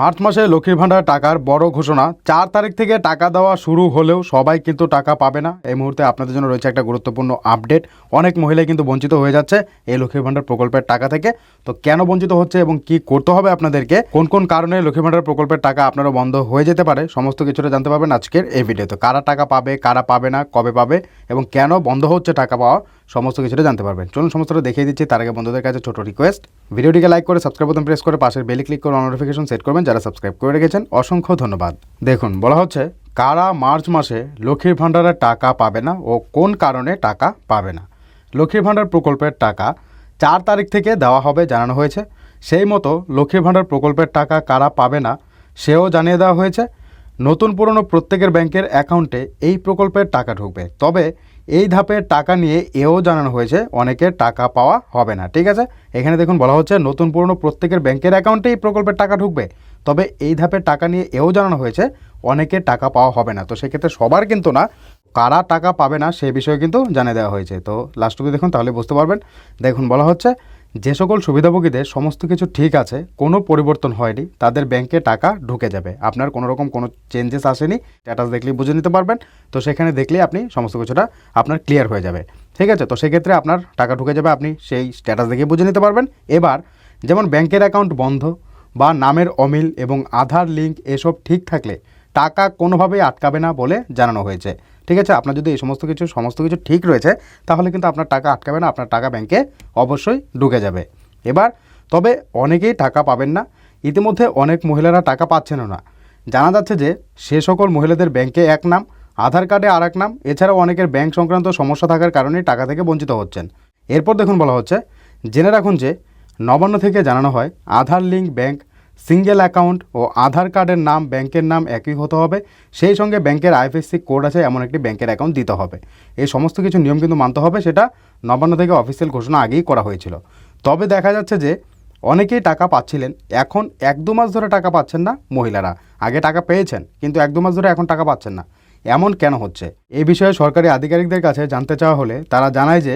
March মাসে লক্ষ্মীর ভাণ্ডার টাকার বড় ঘোষণা। চার তারিখ থেকে টাকা দেওয়া শুরু হলেও সবাই কিন্তু টাকা পাবে না। এই মুহূর্তে আপনাদের জন্য রয়েছে একটা গুরুত্বপূর্ণ আপডেট। অনেক মহিলাই কিন্তু বঞ্চিত হয়ে যাচ্ছে এই লক্ষ্মীর ভাণ্ডার প্রকল্পের টাকা থেকে। তো কেন বঞ্চিত হচ্ছে এবং কি করতে হবে আপনাদেরকে? কোন কোন কারণে লক্ষ্মীর ভাণ্ডার প্রকল্পের টাকা আপনারা বন্ধ হয়ে যেতে পারে? সমস্ত কিছুটা জানতে পারবেন আজকের এই ভিডিওতে। কারা টাকা পাবে, কারা পাবে না, কবে পাবে এবং কেন বন্ধ হচ্ছে টাকা পাওয়া? সমস্ত কিছুটা জানতে পারবেন। চলুন সমস্তটা দেখিয়ে দিচ্ছি, তার আগে বন্ধুদের কাছে ছোট রিকোয়েস্ট ভিডিওটিকে লাইক করে সাবস্ক্রাইব বোতাম প্রেস করে পাশের বেলি ক্লিক করে নোটিফিকেশন সেট করবেন যারা সাবস্ক্রাইব করে রেখেছেন। অসংখ্য ধন্যবাদ। দেখুন, বলা হচ্ছে, কারা মার্চ মাসে লক্ষ্মীর ভাণ্ডারের টাকা পাবে না ও কোন কারণে টাকা পাবে না? লক্ষ্মীর ভাণ্ডার প্রকল্পের টাকা চার তারিখ থেকে দেওয়া হবে জানানো হয়েছে। সেই মতো লক্ষ্মীর ভাণ্ডার প্রকল্পের টাকা কারা পাবে না সেও জানিয়ে দেওয়া হয়েছে। নতুন পুরনো প্রত্যেকের ব্যাংকের অ্যাকাউন্টে এই প্রকল্পের টাকা ঢুকবে। তবে এই ধাপের টাকা নিয়ে এও জানানো হয়েছে অনেকের টাকা পাওয়া হবে না, ঠিক আছে? এখানে দেখুন, বলা হচ্ছে নতুন পুরনো প্রত্যেকের ব্যাংকের অ্যাকাউন্টে এই প্রকল্পের টাকা ঢুকবে। তবে এই ধাপের টাকা নিয়ে এও জানানো হয়েছে, অনেকে টাকা পাওয়া হবে না। তো সেক্ষেত্রে সবার কিন্তু না, কারা টাকা পাবে না সেই বিষয়ে কিন্তু জানিয়ে দেওয়া হয়েছে। তো লাস্টটুকু দেখুন, তাহলে বুঝতে পারবেন। দেখুন, বলা হচ্ছে যে সকল সুবিধাভোগীদের সমস্ত কিছু ঠিক আছে, কোনো পরিবর্তন হয়নি, তাদের ব্যাংকে টাকা ঢুকে যাবে। আপনার কোনো রকম কোনো চেঞ্জেস আসেনি স্ট্যাটাস দেখলেই বুঝে নিতে পারবেন। তো সেখানে দেখলেই আপনি সমস্ত কিছুটা আপনার ক্লিয়ার হয়ে যাবে। ঠিক আছে? তো সেক্ষেত্রে আপনার টাকা ঢুকে যাবে, আপনি সেই স্ট্যাটাস দেখে বুঝে নিতে পারবেন। এবার, যেমন ব্যাংকের অ্যাকাউন্ট বন্ধ বা নামের অমিল এবং আধার লিঙ্ক এসব ঠিক থাকলে টাকা কোনোভাবেই আটকাবে না বলে জানানো হয়েছে। ঠিক আছে? আপনার যদি এই সমস্ত কিছু সমস্ত কিছু ঠিক রয়েছে, তাহলে কিন্তু আপনার টাকা আটকাবে না, আপনার টাকা ব্যাংকে অবশ্যই ঢুকে যাবে। এবার, তবে অনেকেই টাকা পাবেন না। ইতিমধ্যে অনেক মহিলারা টাকা পাচ্ছেনও না। জানা যাচ্ছে যে, সে সকল মহিলাদের ব্যাংকে এক নাম, আধার কার্ডে আর এক নাম, এছাড়াও অনেকের ব্যাংক সংক্রান্ত সমস্যা থাকার কারণে টাকা থেকে বঞ্চিত হচ্ছেন। এরপর দেখুন বলা হচ্ছে, জেনে রাখুন যে, নবান্ন থেকে জানানো হয়, Aadhaar link bank single account ও আধার কার্ডের নাম, ব্যাংকের নাম একই হতে হবে। সেই সঙ্গে ব্যাংকের আইএফএসসি কোড আছে, এমন একটি ব্যাংকের অ্যাকাউন্ট দিতে হবে। এই সমস্ত কিছু নিয়ম কিন্তু মানতে হবে, সেটা নবান্ন থেকে অফিসিয়াল ঘোষণা আগেই করা হয়েছিল। তবে দেখা যাচ্ছে যে, অনেকেই টাকা পাচ্ছিলেন। এখন এক দু মাস ধরে টাকা পাচ্ছেন না মহিলারা। আগে টাকা পেয়েছেন, কিন্তু এক দু মাস ধরে এখন টাকা পাচ্ছেন না। এমন কেন হচ্ছে? এ বিষয়ে সরকারি আধিকারিকদের কাছে জানতে চাওয়া হলে তারা জানায় যে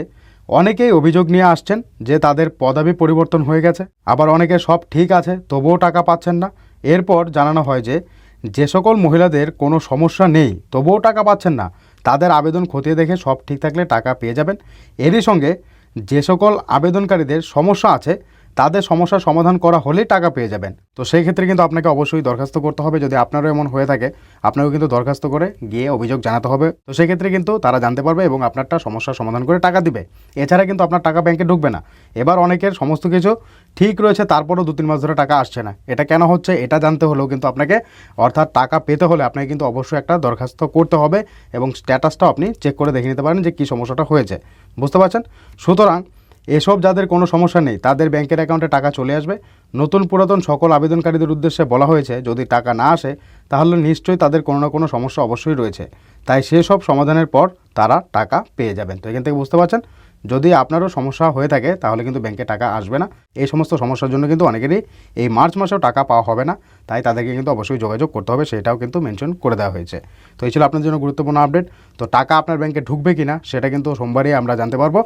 অনেকেই অভিযোগ নিয়ে আসছেন যে তাদের পদাবি পরিবর্তন হয়ে গেছে। আবার অনেকে সব ঠিক আছে, তবুও টাকা পাচ্ছেন না। এরপর জানানো হয় যে যে সকল মহিলাদের কোনো সমস্যা নেই, তবুও টাকা পাচ্ছেন না। তাদের আবেদন খতিয়ে দেখে সব ঠিক থাকলে টাকা পেয়ে যাবেন। এরই সঙ্গে যে সকল আবেদনকারীদের সমস্যা আছে তাদের সমস্যার সমাধান করা হলেই টাকা পেয়ে যাবেন। তো সেই ক্ষেত্রে কিন্তু আপনাকে অবশ্যই দরখাস্ত করতে হবে। যদি আপনারও এমন হয়ে থাকে, আপনাকেও কিন্তু দরখাস্ত করে গিয়ে অভিযোগ জানাতে হবে। তো সেই ক্ষেত্রে কিন্তু তারা জানতে পারবে এবং আপনারটা সমস্যার সমাধান করে টাকা দিবে। এছাড়া কিন্তু আপনার টাকা ব্যাংকে ঢুকবে না। এবার অনেকের সমস্ত কিছু ঠিক রয়েছে, তারপরও দু তিন মাস ধরে টাকা আসছে না। এটা কেন হচ্ছে, এটা জানতে হলেও কিন্তু আপনাকে, অর্থাৎ টাকা পেতে হলে আপনাকে কিন্তু অবশ্যই একটা দরখাস্ত করতে হবে এবং স্ট্যাটাসটাও আপনি চেক করে দেখে নিতে পারেন যে কী সমস্যাটা হয়েছে। বুঝতে পারছেন? সুতরাং এসব যাদের কোনো সমস্যা নেই, তাদের ব্যাংকের অ্যাকাউন্টে টাকা চলে আসবে। নতুন পুরাতন সকল আবেদনকারীদের উদ্দেশ্যে বলা হয়েছে, যদি টাকা না আসে, তাহলে নিশ্চয়ই তাদের কোনো না কোনো সমস্যা অবশ্যই রয়েছে। তাই সেসব সমাধানের পর তারা টাকা পেয়ে যাবেন। তো এখান থেকে বুঝতে পারছেন? যদি আপনারও সমস্যা হয়ে থাকে, তাহলে কিন্তু ব্যাংকে টাকা আসবে না। এই সমস্ত সমস্যার জন্য কিন্তু অনেকেরই এই মার্চ মাসেও টাকা পাওয়া হবে না। তাই তাদেরকে কিন্তু অবশ্যই যোগাযোগ করতে হবে, সেটাও কিন্তু মেনশন করে দেওয়া হয়েছে। তো এই ছিল আপনার জন্য গুরুত্বপূর্ণ আপডেট। তো টাকা আপনার ব্যাংকে ঢুকবে কি না সেটা কিন্তু সোমবারই আমরা জানতে পারব।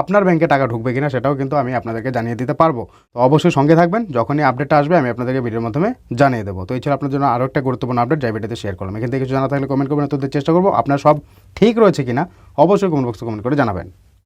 আপনার ব্যাংকে টাকা ঢুকবে কিনা, সেটাও কিন্তু আমি আপনাদেরকে জানিয়ে দিতে পারব। তো অবশ্যই সঙ্গে থাকবেন, যখনই আপডেটটা আসবে, আমি আপনাদেরকে ভিডিওর মাধ্যমে জানিয়ে দেবো। তো এই ছিল আপনার জন্য আরও একটা গুরুত্বপূর্ণ আপডেট, যাই ভিডিওতে শেয়ার করলাম। এখান থেকে কিছু জানা থাকলে কমেন্ট করবেন তোদের চেষ্টা করব। আপনার সব ঠিক রয়েছে কিনা, অবশ্যই কমেন্ট বক্সে কমেন্ট করে জানাবেন।